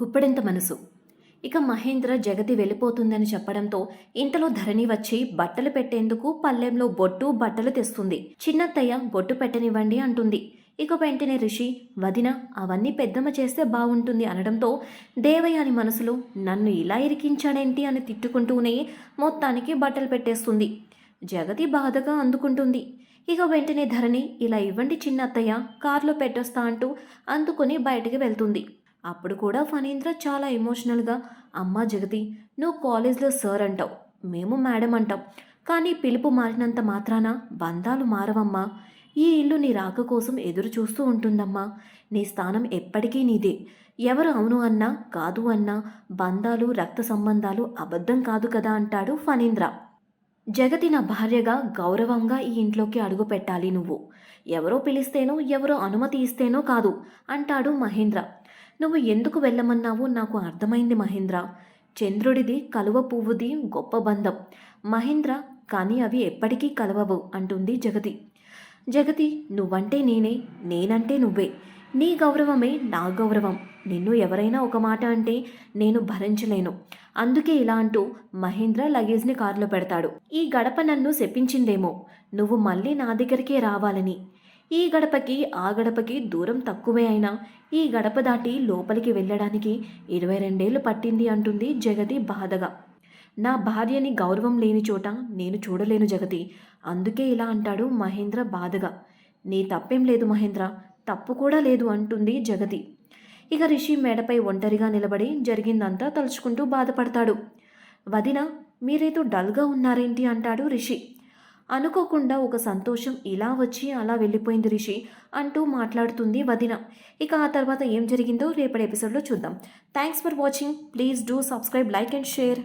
గుప్పెడంత మనసు. ఇక మహేంద్ర జగతి వెళ్ళిపోతుందని చెప్పడంతో ఇంతలో ధరణి వచ్చి బట్టలు పెట్టేందుకు పల్లెంలో బొట్టు బట్టలు తెస్తుంది. చిన్నత్తయ్య బొట్టు పెట్టనివ్వండి అంటుంది. ఇక వెంటనే రిషి వదిన అవన్నీ పెద్దమ్మ చేస్తే బాగుంటుంది అనడంతో దేవయ్య అని మనసులో నన్ను ఇలా ఇరికించాడేంటి అని తిట్టుకుంటూనే మొత్తానికి బట్టలు పెట్టేస్తుంది. జగతి బాధగా అందుకుంటుంది. ఇక వెంటనే ధరణి ఇలా ఇవ్వండి చిన్నత్తయ్య కారులో పెట్టొస్తా అంటూ అందుకుని బయటికి వెళ్తుంది. అప్పుడు కూడా ఫణీంద్ర చాలా ఎమోషనల్గా అమ్మా జగతి నువ్వు కాలేజ్లో సార్ అంటావు మేము మేడం అంటాం కానీ పిలుపు మారినంత మాత్రాన బంధాలు మారవమ్మా. ఈ ఇల్లు నీ రాక కోసం ఎదురు చూస్తూ ఉంటుందమ్మా. నీ స్థానం ఎప్పటికీ నీదే. ఎవరు అవును అన్నా కాదు అన్నా బంధాలు రక్త సంబంధాలు అబద్ధం కాదు కదా అంటాడు ఫణీంద్ర. జగతి నా భార్యగా గౌరవంగా ఈ ఇంట్లోకి అడుగు పెట్టాలి నువ్వు. ఎవరో పిలిస్తేనో ఎవరో అనుమతి ఇస్తేనో కాదు అంటాడు మహేంద్ర. నువ్వు ఎందుకు వెళ్ళమన్నావో నాకు అర్థమైంది మహేంద్ర. చంద్రుడిది కలువ పువ్వుది గొప్ప బంధం. మహేంద్ర కానీ అవి ఎప్పటికీ కలవవు అంటుంది జగతి. జగతి నువ్వంటే నేనే నేనంటే నువ్వే. నీ గౌరవమే నా గౌరవం. నిన్ను ఎవరైనా ఒక మాట అంటే నేను భరించలేను. అందుకే ఇలా అంటూ మహేంద్ర లగేజ్ని కారులో పెడతాడు. ఈ గడప నన్ను శపించిందేమో. నువ్వు మళ్ళీ నా దగ్గరికే రావాలని. ఈ గడపకి ఆ గడపకి దూరం తక్కువే అయినా ఈ గడప దాటి లోపలికి వెళ్ళడానికి ఇరవై రెండేళ్ళు పట్టింది అంటుంది జగతి బాధగా. నా భార్యని గౌరవం లేని చోట నేను చూడలేను జగతి. అందుకే ఇలా అంటాడు మహేంద్ర బాధగా. నీ తప్పేం లేదు మహేంద్ర తప్పు కూడా లేదు అంటుంది జగతి. ఇక రిషి మేడపై ఒంటరిగా నిలబడి జరిగిందంతా తలుచుకుంటూ బాధపడతాడు. వదిన మీరేదో డల్గా ఉన్నారేంటి అంటాడు రిషి. అనుకోకుండా ఒక సంతోషం ఇలా వచ్చి అలా వెళ్ళిపోయింది రిషి అంటూ మాట్లాడుతుంది వదిన. ఇక ఆ తర్వాత ఏం జరిగిందో రేపటి ఎపిసోడ్లో చూద్దాం. Thanks for watching please do subscribe like and share